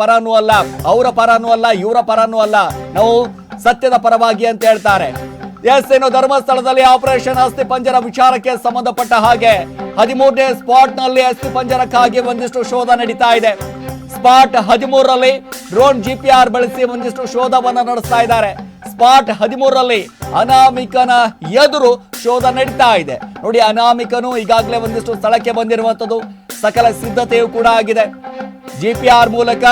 ಪರನೂ ಅಲ್ಲ, ಅವರ ಪರನೂ ಅಲ್ಲ, ಇವರ ಪರನೂ ಅಲ್ಲ. ನಾವು ಸತ್ಯದ ಪರವಾಗಿ ಅಂತ ಹೇಳ್ತಾರೆ. ಎಸ್, ಏನು ಧರ್ಮಸ್ಥಳದಲ್ಲಿ ಆಪರೇಷನ್ ಅಸ್ಥಿ ಪಂಜರ ವಿಚಾರಕ್ಕೆ ಸಂಬಂಧಪಟ್ಟ ಹಾಗೆ ಹದಿಮೂರನೇ ಸ್ಪಾಟ್ನಲ್ಲಿ ಅಸ್ಥಿ ಪಂಜರಕ್ಕಾಗಿ ಒಂದಿಷ್ಟು ಶೋಧ ನಡೀತಾ ಇದೆ. ಸ್ಪಾಟ್ ಹದಿಮೂರರಲ್ಲಿ ಡ್ರೋನ್ ಜಿಪಿಆರ್ ಬಳಸಿ ಒಂದಿಷ್ಟು ಶೋಧವನ್ನ ನಡೆಸ್ತಾ ಇದ್ದಾರೆ. ಸ್ಪಾಟ್ ಹದಿಮೂರರಲ್ಲಿ ಅನಾಮಿಕನ ಎದುರು ಶೋಧ ನಡೀತಾ ಇದೆ. ನೋಡಿ, ಅನಾಮಿಕನು ಈಗಾಗಲೇ ಒಂದಿಷ್ಟು ಸ್ಥಳಕ್ಕೆ ಬಂದಿರುವಂತದ್ದು ಸಕಲ ಸಿದ್ಧತೆಯು ಕೂಡ ಆಗಿದೆ. ಜಿ ಪಿ ಆರ್ ಮೂಲಕ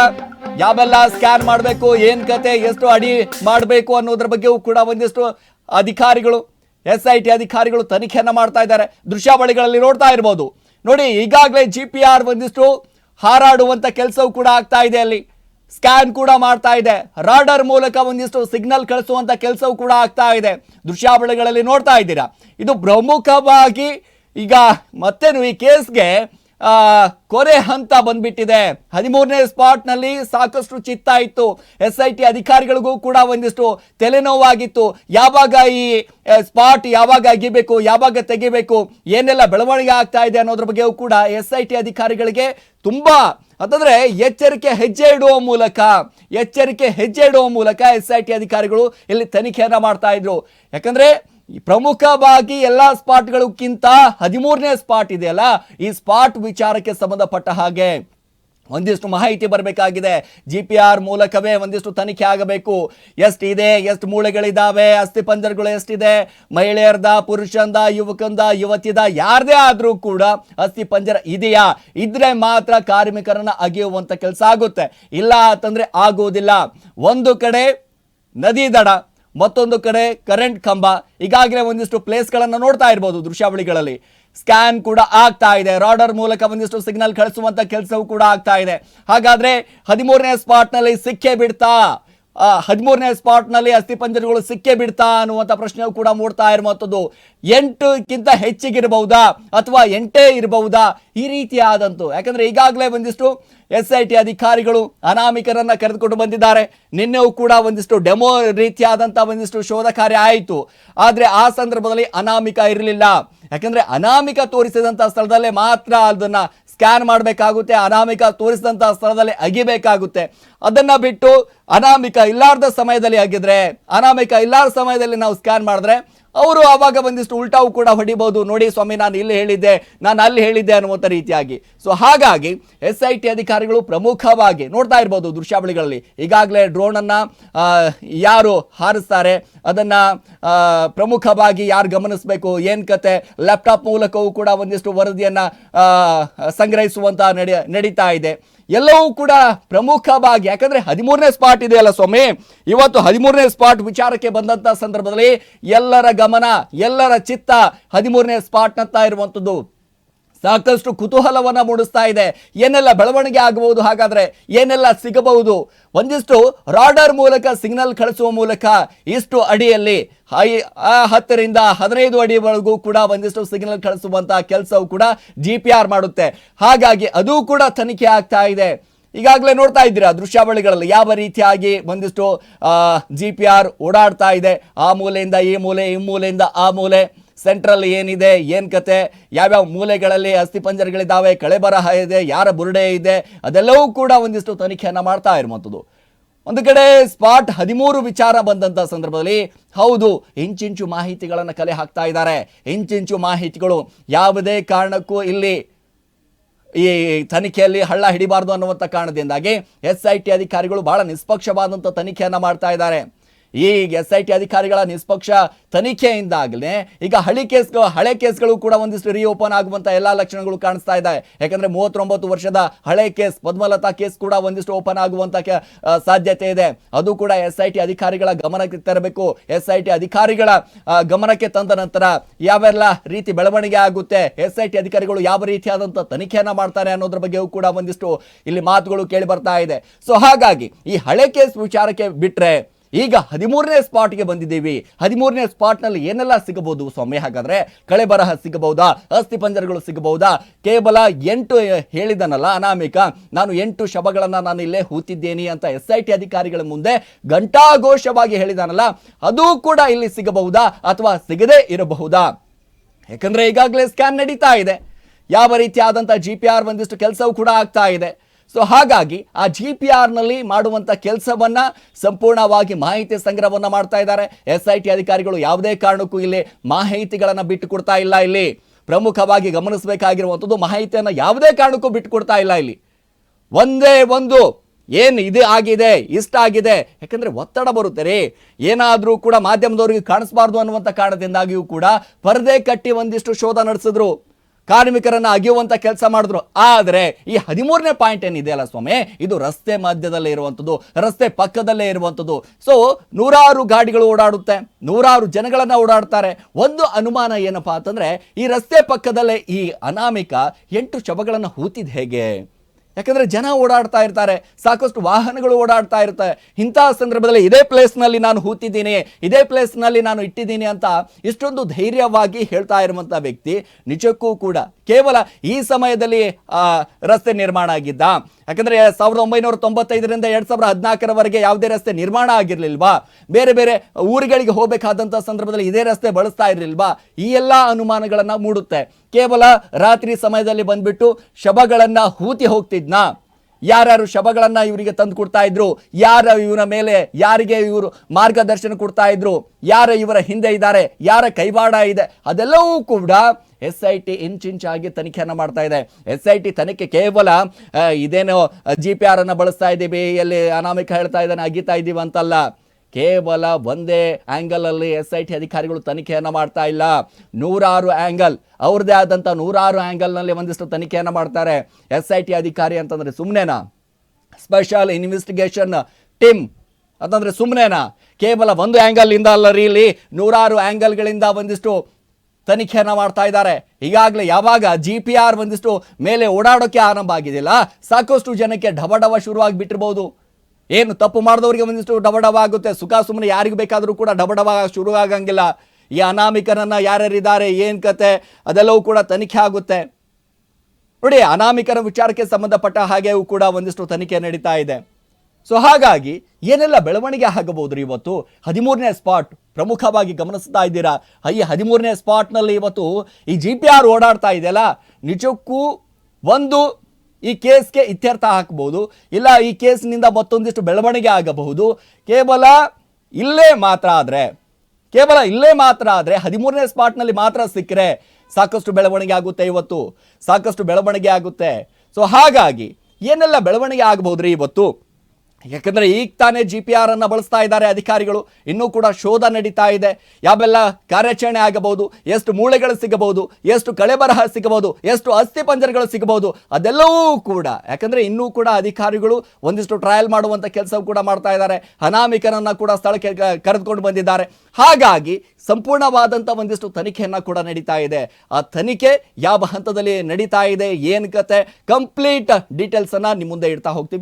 ಯಾವೆಲ್ಲ ಸ್ಕ್ಯಾನ್ ಮಾಡಬೇಕು, ಏನ್ ಕತೆ, ಎಷ್ಟು ಅಡಿ ಮಾಡಬೇಕು ಅನ್ನೋದ್ರ ಬಗ್ಗೆಯೂ ಕೂಡ ಒಂದಿಷ್ಟು ಅಧಿಕಾರಿಗಳು, ಎಸ್ ಐ ಟಿ ಅಧಿಕಾರಿಗಳು ತನಿಖೆಯನ್ನು ಮಾಡ್ತಾ ಇದ್ದಾರೆ. ದೃಶ್ಯಾವಳಿಗಳಲ್ಲಿ ನೋಡ್ತಾ ಇರ್ಬೋದು. ನೋಡಿ, ಈಗಾಗಲೇ ಜಿ ಪಿ ಆರ್ ಒಂದಿಷ್ಟು ಹಾರಾಡುವಂಥ ಕೆಲಸವೂ ಕೂಡ ಆಗ್ತಾ ಇದೆ ಅಲ್ಲಿ. ಸ್ಕ್ಯಾನ್ ಕೂಡ ಮಾಡ್ತಾ ಇದೆ. ರಾಡರ್ ಮೂಲಕ ಒಂದಿಷ್ಟು ಸಿಗ್ನಲ್ ಕಳಿಸುವಂಥ ಕೆಲಸವೂ ಕೂಡ ಆಗ್ತಾ ಇದೆ. ದೃಶ್ಯಾವಳಿಗಳಲ್ಲಿ ನೋಡ್ತಾ ಇದ್ದೀರಾ. ಇದು ಪ್ರಮುಖವಾಗಿ ಈಗ ಮತ್ತೇನು ಈ ಕೇಸ್ಗೆ ಕೊನೆ ಹಂತ ಬಂದ್ಬಿಟ್ಟಿದೆ. ಹದಿಮೂರನೇ ಸ್ಪಾಟ್ನಲ್ಲಿ ಸಾಕಷ್ಟು ಚಿತ್ತ ಇತ್ತು. ಎಸ್ ಐ ಟಿ ಅಧಿಕಾರಿಗಳಿಗೂ ಕೂಡ ಒಂದಿಷ್ಟು ತಲೆನೋವಾಗಿತ್ತು. ಯಾವಾಗ ಈ ಸ್ಪಾಟ್ ಯಾವಾಗ ಅಗಿಬೇಕು, ಯಾವಾಗ ತೆಗಿಬೇಕು, ಏನೆಲ್ಲ ಬೆಳವಣಿಗೆ ಆಗ್ತಾ ಇದೆ ಅನ್ನೋದ್ರ ಬಗ್ಗೆಯೂ ಕೂಡ ಎಸ್ ಐ ಟಿ ಅಧಿಕಾರಿಗಳಿಗೆ ತುಂಬಾ, ಅಂತಂದ್ರೆ ಎಚ್ಚರಿಕೆ ಹೆಜ್ಜೆ ಇಡುವ ಮೂಲಕ, ಎಚ್ಚರಿಕೆ ಹೆಜ್ಜೆ ಇಡುವ ಮೂಲಕ ಎಸ್ ಐ ಟಿ ಅಧಿಕಾರಿಗಳು ಇಲ್ಲಿ ತನಿಖೆಯನ್ನ ಮಾಡ್ತಾ ಇದ್ರು. ಯಾಕಂದ್ರೆ ಪ್ರಮುಖವಾಗಿ ಎಲ್ಲಾ ಸ್ಪಾಟ್ಗಳಕ್ಕಿಂತ ಹದಿಮೂರನೇ ಸ್ಪಾಟ್ ಇದೆಯಲ್ಲ ಈ ಸ್ಪಾಟ್ ವಿಚಾರಕ್ಕೆ ಸಂಬಂಧಪಟ್ಟ ಹಾಗೆ ಒಂದಿಷ್ಟು ಮಾಹಿತಿ ಬರಬೇಕಾಗಿದೆ. ಜಿ ಪಿ ಆರ್ ಮೂಲಕವೇ ಒಂದಿಷ್ಟು ತನಿಖೆ ಆಗಬೇಕು. ಎಷ್ಟಿದೆ ಎಷ್ಟು ಮೂಳೆಗಳಿದ್ದಾವೆ ಅಸ್ಥಿ ಪಂಜರಗಳು ಎಷ್ಟಿದೆ? ಮಹಿಳೆಯರ್ದ, ಪುರುಷಂದ, ಯುವಕಂದ, ಯುವತಿದ ಯಾರದೇ ಆದರೂ ಕೂಡ ಅಸ್ಥಿ ಪಂಜರ ಇದೆಯಾ? ಇದ್ರೆ ಮಾತ್ರ ಕಾರ್ಮಿಕರನ್ನ ಅಗೆಯುವಂತ ಕೆಲಸ ಆಗುತ್ತೆ. ಇಲ್ಲ ಅಂತಂದ್ರೆ ಆಗುವುದಿಲ್ಲ. ಒಂದು ಕಡೆ ನದಿ ದಡ ಮತ್ತೊಂದು ಕಡೆ ಕರೆಂಟ್ ಕಂಬ. ಈಗಾಗಲೇ ಒಂದಿಷ್ಟು ಪ್ಲೇಸ್ಗಳನ್ನು ನೋಡ್ತಾ ಇರ್ಬೋದು ದೃಶ್ಯಾವಳಿಗಳಲ್ಲಿ. ಸ್ಕ್ಯಾನ್ ಕೂಡ ಆಗ್ತಾ ಇದೆ. ರಾಡರ್ ಮೂಲಕ ಒಂದಿಷ್ಟು ಸಿಗ್ನಲ್ ಕಳಿಸುವಂತ ಕೆಲಸವೂ ಕೂಡ ಆಗ್ತಾ ಇದೆ. ಹಾಗಾದ್ರೆ ಹದಿಮೂರನೇ ಸ್ಪಾಟ್ನಲ್ಲಿ ಸಿಕ್ಕೇ ಬಿಡ್ತಾ. ಹದಿಮೂರನೇ ಸ್ಪಾಟ್ನಲ್ಲಿ ಅಸ್ಥಿಪಂಜರಗಳು ಸಿಕ್ಕೇ ಬಿಡ್ತಾ ಅನ್ನುವಂತ ಪ್ರಶ್ನೆಯೂ ಕೂಡ ಮೂಡ್ತಾ ಇರುವಂಥದ್ದು. ಎಂಟಕ್ಕಿಂತ ಹೆಚ್ಚಿಗಿರಬಹುದಾ ಅಥವಾ ಎಂಟೇ ಇರಬಹುದಾ ಈ ರೀತಿಯಾದಂತು? ಯಾಕಂದ್ರೆ ಈಗಾಗಲೇ ಒಂದಿಷ್ಟು ಎಸ್ ಐ ಟಿ ಅಧಿಕಾರಿಗಳು ಅನಾಮಿಕರನ್ನ ಕರೆದುಕೊಂಡು ಬಂದಿದ್ದಾರೆ. ನಿನ್ನೆಯೂ ಕೂಡ ಒಂದಿಷ್ಟು ಡೆಮೋ ರೀತಿಯಾದಂಥ ಒಂದಿಷ್ಟು ಶೋಧ ಕಾರ್ಯ ಆಯಿತು. ಆದರೆ ಆ ಸಂದರ್ಭದಲ್ಲಿ ಅನಾಮಿಕ ಇರಲಿಲ್ಲ. ಯಾಕಂದ್ರೆ ಅನಾಮಿಕ ತೋರಿಸಿದಂತ ಸ್ಥಳದಲ್ಲೇ ಮಾತ್ರ ಅದನ್ನ ಸ್ಕ್ಯಾನ್ ಮಾಡಬೇಕಾಗುತ್ತೆ, ಅನಾಮಿಕ ತೋರಿಸಿದಂಥ ಸ್ಥಳದಲ್ಲಿ ಅಗಿಬೇಕಾಗುತ್ತೆ. ಅದನ್ನ ಬಿಟ್ಟು ಅನಾಮಿಕ ಇಲ್ಲಾರ್ದ ಸಮಯದಲ್ಲಿ ಆಗಿದ್ರೆ, ಅನಾಮಿಕ ಇಲ್ಲಾರ್ದ ಸಮಯದಲ್ಲಿ ನಾವು ಸ್ಕ್ಯಾನ್ ಮಾಡಿದ್ರೆ, ಅವರು ಆವಾಗ ಒಂದಿಷ್ಟು ಉಲ್ಟಾವು ಕೂಡ ಹೊಡಿಬಹುದು ನೋಡಿ ಸ್ವಾಮಿ, ನಾನು ಇಲ್ಲಿ ಹೇಳಿದ್ದೆ, ನಾನು ಅಲ್ಲಿ ಹೇಳಿದ್ದೆ ಅನ್ನುವಂಥ ರೀತಿಯಾಗಿ. ಸೊ ಹಾಗಾಗಿ ಎಸ್ ಐ ಟಿ ಅಧಿಕಾರಿಗಳು ಪ್ರಮುಖವಾಗಿ ನೋಡ್ತಾ ಇರ್ಬೋದು ದೃಶ್ಯಾವಳಿಗಳಲ್ಲಿ. ಈಗಾಗಲೇ ಡ್ರೋನ್ ಅನ್ನ ಯಾರು ಹಾರಿಸ್ತಾರೆ, ಅದನ್ನ ಪ್ರಮುಖವಾಗಿ ಯಾರು ಗಮನಿಸಬೇಕು, ಏನು ಕತೆ ಲ್ಯಾಪ್ಟಾಪ್ ಮೂಲಕವೂ ಕೂಡ ಒಂದಿಷ್ಟು ವರದಿಯನ್ನ ಸಂಗ್ರಹಿಸುವಂತ ನಡಿ, ನಡೀತಾ ಇದೆ. ಎಲ್ಲವೂ ಕೂಡ ಪ್ರಮುಖವಾಗಿ, ಯಾಕಂದ್ರೆ ಹದಿಮೂರನೇ ಸ್ಪಾಟ್ ಇದೆಯಲ್ಲ ಸ್ವಾಮಿ? ಇವತ್ತು ಹದಿಮೂರನೇ ಸ್ಪಾಟ್ ವಿಚಾರಕ್ಕೆ ಬಂದಂತ ಸಂದರ್ಭದಲ್ಲಿ ಎಲ್ಲರ ಗಮನ, ಎಲ್ಲರ ಚಿತ್ತ ಹದಿಮೂರನೇ ಸ್ಪಾಟ್ನತ್ತ ಇರುವಂಥದ್ದು ಸಾಕಷ್ಟು ಕುತೂಹಲವನ್ನ ಮೂಡಿಸ್ತಾ ಇದೆ. ಏನೆಲ್ಲ ಬೆಳವಣಿಗೆ ಆಗಬಹುದು ಹಾಗಾದ್ರೆ ಏನೆಲ್ಲ ಸಿಗಬಹುದು? ಒಂದಿಷ್ಟು ರಾಡರ್ ಮೂಲಕ ಸಿಗ್ನಲ್ ಕಳಿಸುವ ಮೂಲಕ ಇಷ್ಟು ಅಡಿಯಲ್ಲಿ ಐ ಹತ್ತರಿಂದ ಹದಿನೈದು ಅಡಿವರೆಗೂ ಕೂಡ ಒಂದಿಷ್ಟು ಸಿಗ್ನಲ್ ಕಳಿಸುವಂತಹ ಕೆಲಸವು ಕೂಡ ಜಿ ಪಿ ಆರ್ ಮಾಡುತ್ತೆ. ಹಾಗಾಗಿ ಅದು ಕೂಡ ತನಿಖೆ ಆಗ್ತಾ ಇದೆ. ಈಗಾಗಲೇ ನೋಡ್ತಾ ಇದ್ದೀರಾ ದೃಶ್ಯಾವಳಿಗಳಲ್ಲಿ ಯಾವ ರೀತಿಯಾಗಿ ಒಂದಿಷ್ಟು ಜಿ ಪಿ ಆರ್ ಓಡಾಡ್ತಾ ಇದೆ. ಆ ಮೂಲೆಯಿಂದ ಈ ಮೂಲೆ, ಈ ಮೂಲೆಯಿಂದ ಆ ಮೂಲೆ. ಸೆಂಟ್ರಲ್ ಏನಿದೆ, ಏನು ಕತೆ, ಯಾವ್ಯಾವ ಮೂಲೆಗಳಲ್ಲಿ ಅಸ್ಥಿಪಂಜರಗಳಿದ್ದಾವೆ ಕಳೆಬರಹ ಇದೆ, ಯಾರ ಬುರುಡೆ ಇದೆ, ಅದೆಲ್ಲವೂ ಕೂಡ ಒಂದಿಷ್ಟು ತನಿಖೆಯನ್ನು ಮಾಡ್ತಾ ಇರುವಂಥದ್ದು. ಒಂದು ಕಡೆ ಸ್ಪಾಟ್ ಹದಿಮೂರು ವಿಚಾರ ಬಂದಂತ ಸಂದರ್ಭದಲ್ಲಿ ಹೌದು, ಇಂಚಿಂಚು ಮಾಹಿತಿಗಳನ್ನು ಕಲೆ ಹಾಕ್ತಾ ಇದ್ದಾರೆ. ಇಂಚಿಂಚು ಮಾಹಿತಿಗಳು ಯಾವುದೇ ಕಾರಣಕ್ಕೂ ಇಲ್ಲಿ ಈ ತನಿಖೆಯಲ್ಲಿ ಹಳ್ಳ ಹಿಡಿಬಾರ್ದು ಅನ್ನುವಂಥ ಕಾರಣದಿಂದಾಗಿ ಎಸ್ ಐ ಟಿ ಅಧಿಕಾರಿಗಳು ಬಹಳ ನಿಷ್ಪಕ್ಷವಾದಂಥ ತನಿಖೆಯನ್ನು ಮಾಡ್ತಾ ಇದ್ದಾರೆ. ಈ ಎಸ್ ಐ ಟಿ ಅಧಿಕಾರಿಗಳ ನಿಷ್ಪಕ್ಷ ತನಿಖೆಯಿಂದಾಗಲೇ ಈಗ ಹಳಿ ಕೇಸ್ಗಳು ಹಳೆ ಕೇಸ್ಗಳು ಕೂಡ ಒಂದಿಷ್ಟು ರೀಓಪನ್ ಆಗುವಂತ ಎಲ್ಲಾ ಲಕ್ಷಣಗಳು ಕಾಣಿಸ್ತಾ ಇದೆ. ಯಾಕಂದ್ರೆ ಮೂವತ್ತೊಂಬತ್ತು ವರ್ಷದ ಹಳೆ ಕೇಸ್, ಪದ್ಮಲತಾ ಕೇಸ್ ಕೂಡ ಒಂದಿಷ್ಟು ಓಪನ್ ಆಗುವಂತ ಸಾಧ್ಯತೆ ಇದೆ. ಅದು ಕೂಡ ಎಸ್ ಐ ಟಿ ಅಧಿಕಾರಿಗಳ ಗಮನಕ್ಕೆ ತರಬೇಕು. ಎಸ್ ಐ ಟಿ ಅಧಿಕಾರಿಗಳ ಗಮನಕ್ಕೆ ತಂದ ನಂತರ ಯಾವೆಲ್ಲ ರೀತಿ ಬೆಳವಣಿಗೆ ಆಗುತ್ತೆ ಎಸ್ ಐ ಟಿ ಅಧಿಕಾರಿಗಳು ಯಾವ ರೀತಿಯಾದಂತ ತನಿಖೆಯನ್ನ ಮಾಡ್ತಾರೆ ಅನ್ನೋದ್ರ ಬಗ್ಗೆಯೂ ಕೂಡ ಒಂದಿಷ್ಟು ಇಲ್ಲಿ ಮಾತುಗಳು ಕೇಳಿ ಬರ್ತಾ ಇದೆ. ಸೊ ಹಾಗಾಗಿ ಈ ಹಳೆ ಕೇಸ್ ವಿಚಾರಕ್ಕೆ ಬಿಟ್ರೆ ಈಗ ಹದಿಮೂರನೇ ಸ್ಪಾಟ್ಗೆ ಬಂದಿದ್ದೀವಿ. ಹದಿಮೂರನೇ ಸ್ಪಾಟ್ನಲ್ಲಿ ಏನೆಲ್ಲ ಸಿಗಬಹುದು ಸ್ವಾಮಿ? ಹಾಗಾದ್ರೆ ಕಳೆ ಬರಹ ಸಿಗಬಹುದಾ? ಅಸ್ಥಿ ಪಂಜರಗಳು ಸಿಗಬಹುದಾ? ಕೇವಲ ಎಂಟು ಹೇಳಿದನಲ್ಲ ಅನಾಮಿಕ. ನಾನು ಎಂಟು ಶವಗಳನ್ನು ನಾನು ಇಲ್ಲೇ ಹೂತಿದ್ದೇನೆ ಅಂತ ಎಸ್ ಐ ಟಿ ಅಧಿಕಾರಿಗಳ ಮುಂದೆ ಘಂಟಾಘೋಷವಾಗಿ ಹೇಳಿದಾನಲ್ಲ, ಅದು ಕೂಡ ಇಲ್ಲಿ ಸಿಗಬಹುದಾ ಅಥವಾ ಸಿಗದೇ ಇರಬಹುದಾ? ಯಾಕಂದ್ರೆ ಈಗಾಗಲೇ ಸ್ಕ್ಯಾನ್ ನಡೀತಾ ಇದೆ. ಯಾವ ರೀತಿಯಾದಂಥ ಜಿ ಪಿ ಆರ್ ಒಂದಿಷ್ಟು ಕೆಲಸವೂ ಕೂಡ ಆಗ್ತಾ ಇದೆ. ಸೊ ಹಾಗಾಗಿ ಆ ಜಿ ಪಿ ಆರ್ನಲ್ಲಿ ಮಾಡುವಂಥ ಕೆಲಸವನ್ನು ಸಂಪೂರ್ಣವಾಗಿ ಮಾಹಿತಿ ಸಂಗ್ರಹವನ್ನು ಮಾಡ್ತಾ ಇದ್ದಾರೆ. ಎಸ್ ಐ ಟಿ ಅಧಿಕಾರಿಗಳು ಯಾವುದೇ ಕಾರಣಕ್ಕೂ ಇಲ್ಲಿ ಮಾಹಿತಿಗಳನ್ನು ಬಿಟ್ಟು ಕೊಡ್ತಾ ಇಲ್ಲ ಇಲ್ಲಿ. ಪ್ರಮುಖವಾಗಿ ಗಮನಿಸಬೇಕಾಗಿರುವಂಥದ್ದು ಮಾಹಿತಿಯನ್ನು ಯಾವುದೇ ಕಾರಣಕ್ಕೂ ಬಿಟ್ಟು ಕೊಡ್ತಾ ಇಲ್ಲ ಇಲ್ಲಿ. ಒಂದೇ ಒಂದು. ಏನು ಇದು ಆಗಿದೆ, ಇಷ್ಟ ಆಗಿದೆ. ಯಾಕಂದರೆ ಒತ್ತಡ ಬರುತ್ತೆ ರೀ. ಏನಾದರೂ ಕೂಡ ಮಾಧ್ಯಮದವರಿಗೆ ಕಾಣಿಸ್ಬಾರ್ದು ಅನ್ನುವಂಥ ಕಾರಣದಿಂದಾಗಿಯೂ ಕೂಡ ಪರದೆ ಕಟ್ಟಿ ಒಂದಿಷ್ಟು ಶೋಧ ನಡೆಸಿದ್ರು. ಕಾರ್ಮಿಕರನ್ನ ಅಗೆಯುವಂಥ ಕೆಲಸ ಮಾಡಿದ್ರು. ಆದರೆ ಈ ಹದಿಮೂರನೇ ಪಾಯಿಂಟ್ ಏನಿದೆಯಲ್ಲ ಸ್ವಾಮಿ? ಇದು ರಸ್ತೆ ಮಧ್ಯದಲ್ಲೇ ಇರುವಂಥದ್ದು ರಸ್ತೆ ಪಕ್ಕದಲ್ಲೇ ಇರುವಂಥದ್ದು ಸೊ ನೂರಾರು ಗಾಡಿಗಳು ಓಡಾಡುತ್ತೆ, ನೂರಾರು ಜನಗಳನ್ನು ಓಡಾಡ್ತಾರೆ. ಒಂದು ಅನುಮಾನ ಏನಪ್ಪಾ ಅಂತಂದರೆ ಈ ರಸ್ತೆ ಪಕ್ಕದಲ್ಲೇ ಈ ಅನಾಮಿಕ ಎಂಟು ಶವಗಳನ್ನು ಹೂತಿದ್ ಹೇಗೆ? ಯಾಕಂದ್ರೆ ಜನ ಓಡಾಡ್ತಾ ಇರ್ತಾರೆ, ಸಾಕಷ್ಟು ವಾಹನಗಳು ಓಡಾಡ್ತಾ ಇರ್ತವೆ ಇಂತಹ ಸಂದರ್ಭದಲ್ಲಿ ಇದೇ ಪ್ಲೇಸ್ನಲ್ಲಿ ನಾನು ಹೂತಿದ್ದೀನಿ, ಇದೇ ಪ್ಲೇಸ್ನಲ್ಲಿ ನಾನು ಇಟ್ಟಿದ್ದೀನಿ ಅಂತ ಇಷ್ಟೊಂದು ಧೈರ್ಯವಾಗಿ ಹೇಳ್ತಾ ಇರುವಂಥ ವ್ಯಕ್ತಿ ನಿಜಕ್ಕೂ ಕೂಡ ಕೇವಲ ಈ ಸಮಯದಲ್ಲಿ ರಸ್ತೆ ನಿರ್ಮಾಣ ಆಗಿದ್ದ. ಯಾಕಂದರೆ ಸಾವಿರದ ಒಂಬೈನೂರ ತೊಂಬತ್ತೈದರಿಂದ ಎರಡು ಸಾವಿರದ ಹದಿನಾಲ್ಕರವರೆಗೆ ಯಾವುದೇ ರಸ್ತೆ ನಿರ್ಮಾಣ ಆಗಿರಲಿಲ್ವಾ? ಬೇರೆ ಬೇರೆ ಊರುಗಳಿಗೆ ಹೋಗಬೇಕಾದಂಥ ಸಂದರ್ಭದಲ್ಲಿ ಇದೇ ರಸ್ತೆ ಬಳಸ್ತಾ ಇರಲಿಲ್ವಾ? ಈ ಎಲ್ಲ ಅನುಮಾನಗಳನ್ನು ಮೂಡುತ್ತೆ. ಕೇವಲ ರಾತ್ರಿ ಸಮಯದಲ್ಲಿ ಬಂದ್ಬಿಟ್ಟು ಶಬಗಳನ್ನು ಹೂತಿ ಹೋಗ್ತಿದ್ನಾ? ಯಾರ್ಯಾರು ಶಬಗಳನ್ನು ಇವರಿಗೆ ತಂದು ಕೊಡ್ತಾ ಇದ್ರು? ಯಾರ ಇವರ ಮೇಲೆ, ಯಾರಿಗೆ ಇವರು ಮಾರ್ಗದರ್ಶನ ಕೊಡ್ತಾ ಇದ್ರು? ಯಾರ ಇವರ ಹಿಂದೆ ಇದ್ದಾರೆ? ಯಾರ ಕೈವಾಡ ಇದೆ? ಅದೆಲ್ಲವೂ ಕೂಡ ಎಸ್ ಐ ಟಿ ಇಂಚಿಂಚಾಗಿ ತನಿಖೆಯನ್ನು ಮಾಡ್ತಾ ಇದೆ. ಎಸ್ ಐ ಟಿ ತನಿಖೆ ಕೇವಲ ಇದೇನೋ ಜಿ ಪಿ ಆರ್ ಅನ್ನ ಬಳಸ್ತಾ ಇದ್ದೀವಿ, ಎಲ್ಲಿ ಅನಾಮಿಕ ಹೇಳ್ತಾ ಇದ್ದಾನೆ, ಅಗಿತಾ ಇದ್ದೀವಿ ಅಂತಲ್ಲ. ಕೇವಲ ಒಂದೇ ಆಂಗಲ್ ಅಲ್ಲಿ ಎಸ್ ಐ ಟಿ ಅಧಿಕಾರಿಗಳು ತನಿಖೆಯನ್ನು ಮಾಡ್ತಾ ಇಲ್ಲ. ನೂರಾರು ಆ್ಯಂಗಲ್ ಅವ್ರದ್ದೇ ಆದಂತ ನೂರಾರು ಆಂಗಲ್ನಲ್ಲಿ ಒಂದಿಷ್ಟು ತನಿಖೆಯನ್ನು ಮಾಡ್ತಾರೆ ಎಸ್ ಐ ಟಿ ಅಧಿಕಾರಿ ಅಂತಂದ್ರೆ ಸುಮ್ಮನೆನಾ ಸ್ಪೆಷಲ್ ಇನ್ವೆಸ್ಟಿಗೇಷನ್ ಟೀಮ್ ಅಂತಂದ್ರೆ ಸುಮ್ಮನೆನಾ ಕೇವಲ ಒಂದು ಆಂಗಲ್ ಇಂದ ಅಲ್ಲ ರೀ ಇಲ್ಲಿ ನೂರಾರು ಆ್ಯಂಗಲ್ಗಳಿಂದ ಒಂದಿಷ್ಟು ತನಿಖೆಯನ್ನು ಮಾಡ್ತಾ ಇದ್ದಾರೆ. ಈಗಾಗಲೇ ಯಾವಾಗ ಜಿ ಪಿ ಆರ್ ಒಂದಿಷ್ಟು ಮೇಲೆ ಓಡಾಡೋಕೆ ಆರಂಭ ಆಗಿದೆಯಲ್ಲ, ಸಾಕಷ್ಟು ಜನಕ್ಕೆ ಢಬಢವ ಶುರುವಾಗಿ ಬಿಟ್ಟಿರ್ಬೋದು ಏನು ತಪ್ಪು ಮಾಡಿದವರಿಗೆ ಒಂದಿಷ್ಟು ಡಬಡವ ಆಗುತ್ತೆ ಸುಖ ಸುಮ್ಮನೆ ಯಾರಿಗೂ ಬೇಕಾದರೂ ಕೂಡ ಡಬಡವ ಶುರು ಆಗಂಗಿಲ್ಲ ಈ ಅನಾಮಿಕರನ್ನು ಯಾರ್ಯಾರಿದ್ದಾರೆ, ಏನು ಕತೆ, ಅದೆಲ್ಲವೂ ಕೂಡ ತನಿಖೆ ಆಗುತ್ತೆ. ನೋಡಿ, ಅನಾಮಿಕರ ವಿಚಾರಕ್ಕೆ ಸಂಬಂಧಪಟ್ಟ ಹಾಗೆಯೂ ಕೂಡ ಒಂದಿಷ್ಟು ತನಿಖೆ ನಡೀತಾ ಇದೆ. ಸೊ, ಹಾಗಾಗಿ ಏನೆಲ್ಲ ಬೆಳವಣಿಗೆ ಆಗಬಹುದು ಇವತ್ತು? ಹದಿಮೂರನೇ ಸ್ಪಾಟ್ ಪ್ರಮುಖವಾಗಿ ಗಮನಿಸ್ತಾ ಇದ್ದೀರಾ? ಈ ಹದಿಮೂರನೇ ಸ್ಪಾಟ್ನಲ್ಲಿ ಇವತ್ತು ಈ ಜಿ ಪಿ ಆರ್ ಓಡಾಡ್ತಾ ಇದೆಯಲ್ಲ? ನಿಜಕ್ಕೂ ಒಂದು ಈ ಕೇಸ್ಗೆ ಇತ್ಯರ್ಥ ಹಾಕಬಹುದು. ಇಲ್ಲ, ಈ ಕೇಸ್ನಿಂದ ಮತ್ತೊಂದಿಷ್ಟು ಬೆಳವಣಿಗೆ ಆಗಬಹುದು. ಕೇವಲ ಇಲ್ಲೇ ಮಾತ್ರ ಆದರೆ, ಕೇವಲ ಇಲ್ಲೇ ಮಾತ್ರ ಆದರೆ ಹದಿಮೂರನೇ ಸ್ಪಾಟ್ನಲ್ಲಿ ಮಾತ್ರ ಸಿಕ್ಕರೆ ಸಾಕಷ್ಟು ಬೆಳವಣಿಗೆ ಆಗುತ್ತೆ ಇವತ್ತು. ಸಾಕಷ್ಟು ಬೆಳವಣಿಗೆ ಆಗುತ್ತೆ. ಸೊ, ಹಾಗಾಗಿ ಏನೆಲ್ಲ ಬೆಳವಣಿಗೆ ಆಗಬಹುದ್ರಿ ಇವತ್ತು? ಯಾಕಂದ್ರೆ ಈಗ ತಾನೇ ಜಿ ಪಿ ಆರ್ ಅನ್ನ ಬಳಸ್ತಾ ಇದ್ದಾರೆ ಅಧಿಕಾರಿಗಳು. ಇನ್ನೂ ಕೂಡ ಶೋಧ ನಡೀತಾ ಇದೆ. ಯಾವೆಲ್ಲ ಕಾರ್ಯಾಚರಣೆ ಆಗಬಹುದು, ಎಷ್ಟು ಮೂಳೆಗಳು ಸಿಗಬಹುದು, ಎಷ್ಟು ಕಳೆಬರಹ ಸಿಗಬಹುದು, ಎಷ್ಟು ಅಸ್ಥಿ ಪಂಜರಗಳು ಸಿಗಬಹುದು, ಅದೆಲ್ಲವೂ ಕೂಡ, ಯಾಕಂದ್ರೆ ಇನ್ನೂ ಕೂಡ ಅಧಿಕಾರಿಗಳು ಒಂದಿಷ್ಟು ಟ್ರಯಲ್ ಮಾಡುವಂತ ಕೆಲಸ ಕೂಡ ಮಾಡ್ತಾ ಇದ್ದಾರೆ. ಅನಾಮಿಕನನ್ನ ಕೂಡ ಸ್ಥಳಕ್ಕೆ ಕರೆದುಕೊಂಡು ಬಂದಿದ್ದಾರೆ. ಹಾಗಾಗಿ ಸಂಪೂರ್ಣವಾದಂತ ಒಂದಿಷ್ಟು ತನಿಖೆಯನ್ನ ಕೂಡ ನಡೀತಾ ಇದೆ. ಆ ತನಿಖೆ ಯಾವ ಹಂತದಲ್ಲಿ ನಡೀತಾ ಇದೆ, ಏನ್ ಕತೆ ಕಂಪ್ಲೀಟ್ ಡೀಟೇಲ್ಸ್ ಅನ್ನ ನಿಮ್ಮ ಮುಂದೆ ಇಡ್ತಾ ಹೋಗ್ತೀವಿ.